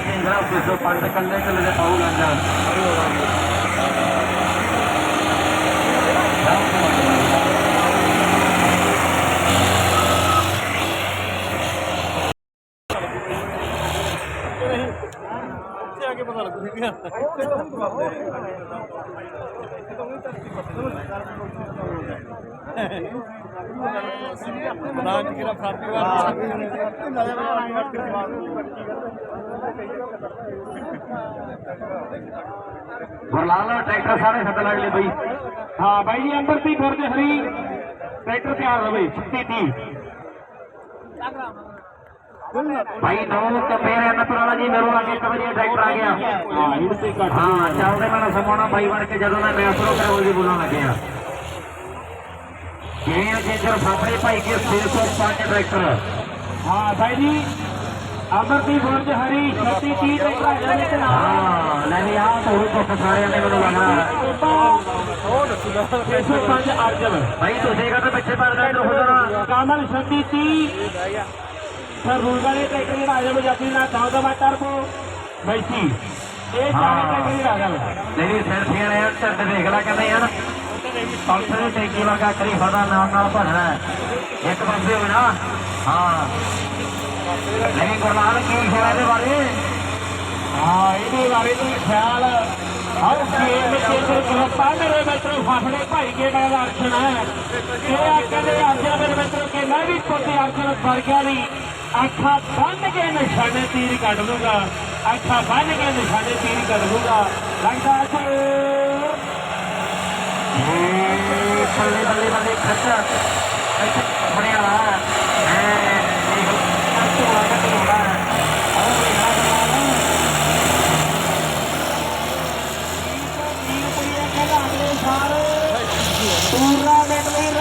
ಕೇಂದ್ರ office ಪಂಚಕಲ್ಲೇಕಲ್ಲಿದೆ Paul ಅಂತ आगे पता लग ਬਨਾਜ ਕਿਹੜਾ ਫਰਾਤੀ ਵਾਰ ਬਰਲਾਲਾ ਟਰੈਕਟਰ ਸਾਰੇ ਸੱਦ ਲੱਗ ਲਈ ਬਈ। ਹਾਂ ਬਾਈ ਜੀ ਅੰਬਰਤੀ ਫਿਰਦੇ ਹਰੀ ਟਰੈਕਟਰ ਤਿਆਰ ਰਵੇ 36 30 ਭਾਈ ਨੌ ਕਪੇਰੇ ਨਤਰਾਲਾ ਜੀ ਮੇਰੇ ਨਾਲ ਇੱਕ ਵਾਰੀ ਟਰੈਕਟਰ ਆ ਗਿਆ। ਹਾਂ ਹਾਂ ਚਾਹੁੰਦੇ ਮੈਂ ਸਮਾਉਣਾ ਭਾਈ ਬਣ ਕੇ ਜਦੋਂ ਮੈਂ ਮੈਚ ਰੋ ਕਰੋ ਜੀ ਬੁਲਾਉਣ ਲੱਗਿਆ। ਜੇਰ ਜੇਜਰ ਸਾਹਮਣੇ ਭਾਈ ਕੇ 605 ਟਰੈਕਟਰ ਹਾਂ ਬਾਈ ਜੀ ਅੰਬਰਤੀ ਗੁਰਦੇ ਹਰੀ 36 30 ਟਰੈਕਟਰ ਆ ਜਾਣੇ ਤੇ ਨਾਲ। ਹਾਂ ਲੈ ਵੀ ਆਹ ਤੋਂ ਕੁੱਟ ਸਾਰਿਆਂ ਨੇ ਮੈਨੂੰ ਲੱਗਣਾ 605 ਅਰਜਨ। ਭਾਈ ਤੁਸੀਂ ਕਹਦੇ ਪਿੱਛੇ ਪਰਦਾ ਇੱਧਰ ਹੋ ਜਾਣਾ ਕਾਮਲ 36 30 ਸਰ ਰੂਲ ਵਾਲੇ ਟਰੈਕਟਰ ਜਿਹੜਾ ਆ ਜਾਵੇ ਜਾਤੀ ਨਾ ਤਾਂ ਦਾ ਮੈਂ ਟਰਬੋ ਬੈਠੀ ਇਹ ਚਾਰੇ ਟਰੈਕਟਰ ਆ ਜਾਵੇ ਨਹੀਂ ਸੈਲਫੀਆਂ ਨੇ ਢੱਡ ਦੇਖ ਲੈ ਕਹਿੰਦੇ ਯਾਰ ਪੰਪ ਦੇ ਟੈਂਕੀ ਵਰਗਾ ਕਰੀ ਫੜਾ ਨਾਲ ਨਾਲ ਭਰਨਾ ਇੱਕ ਪਾਸੇ ਹੋਵੇ ਨਾ, ਹਾਂ। ਨਹੀਂ ਗੁਰਨਾਲ ਕੀ ਖਿਆਲ ਦੇ ਬਾਰੇ? ਹਾਂ, ਇਹਦੇ ਬਾਰੇ ਤੁਸੀਂ ਖਿਆਲ ਹਰ ਗੇਮ ਕੇਂਦਰ ਗ੍ਰਿਫਤਾਰ ਮੇਰੇ ਮਿੱਤਰ, ਫਾਫੜੇ ਭਾਈ ਕੇ ਮੈਂ ਦਾ ਅਰਸ਼ਨ ਹੈ। ਇਹ ਆਖਾਂ ਦੇ ਮੇਰੇ ਮਿੱਤਰ ਕੇ ਮੈਂ ਵੀ ਪੋਤੇ ਅਰਜਨ ਵਰਗਿਆ ਦੀ ਅੱਖਾਂ ਬੰਨ ਕੇ ਨਿਸ਼ਾਨੇ ਤੀਰ ਕੱਢ ਲੂੰਗਾ ਅੱਖਾਂ ਬੰਨ ਕੇ ਨਿਸ਼ਾਨੇ ਤੀਰ ਕੱਢ ਲੂੰਗਾ ਲੱਗਦਾ 에이, 발레, 발레, 발레, 가자. 가자, 발레야.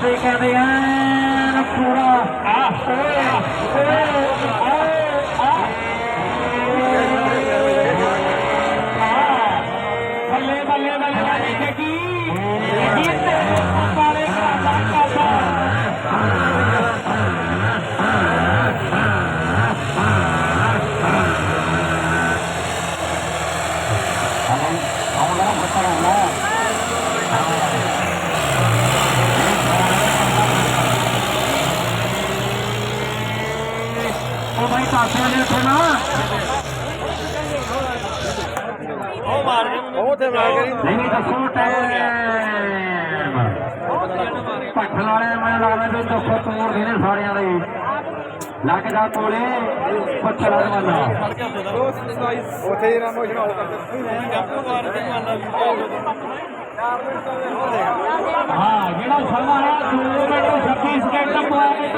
Jake at the end. Pull off. Ah. Oh. ਉਹ ਮਾਰ ਕੇ ਉਹ ਤੇ ਮਾਰ ਕੇ ਨਹੀਂ ਦੱਸੋ ਟਾਈਮ ਪੱਠ ਵਾਲੇ ਮੈਨੂੰ ਲੱਗਦਾ ਵੀ ਦੁੱਖ ਤੋੜਦੇ ਨੇ ਸਾਰਿਆਂ ਦੇ। ਲੱਗ ਜਾ ਕੋਲੇ ਪੱਥਰ ਵਾਲਾ ਬੰਦਾ ਉੱਥੇ ਹੀ ਰਾਮੋਸ਼ਨ ਹੋ ਹਾਂ ਜਿਹੜਾ ਸਮਾਂ ਹੈ 2 ਮਿੰਟ 36 ਸੈਕਿੰਡ ਪੁਆਇੰਟ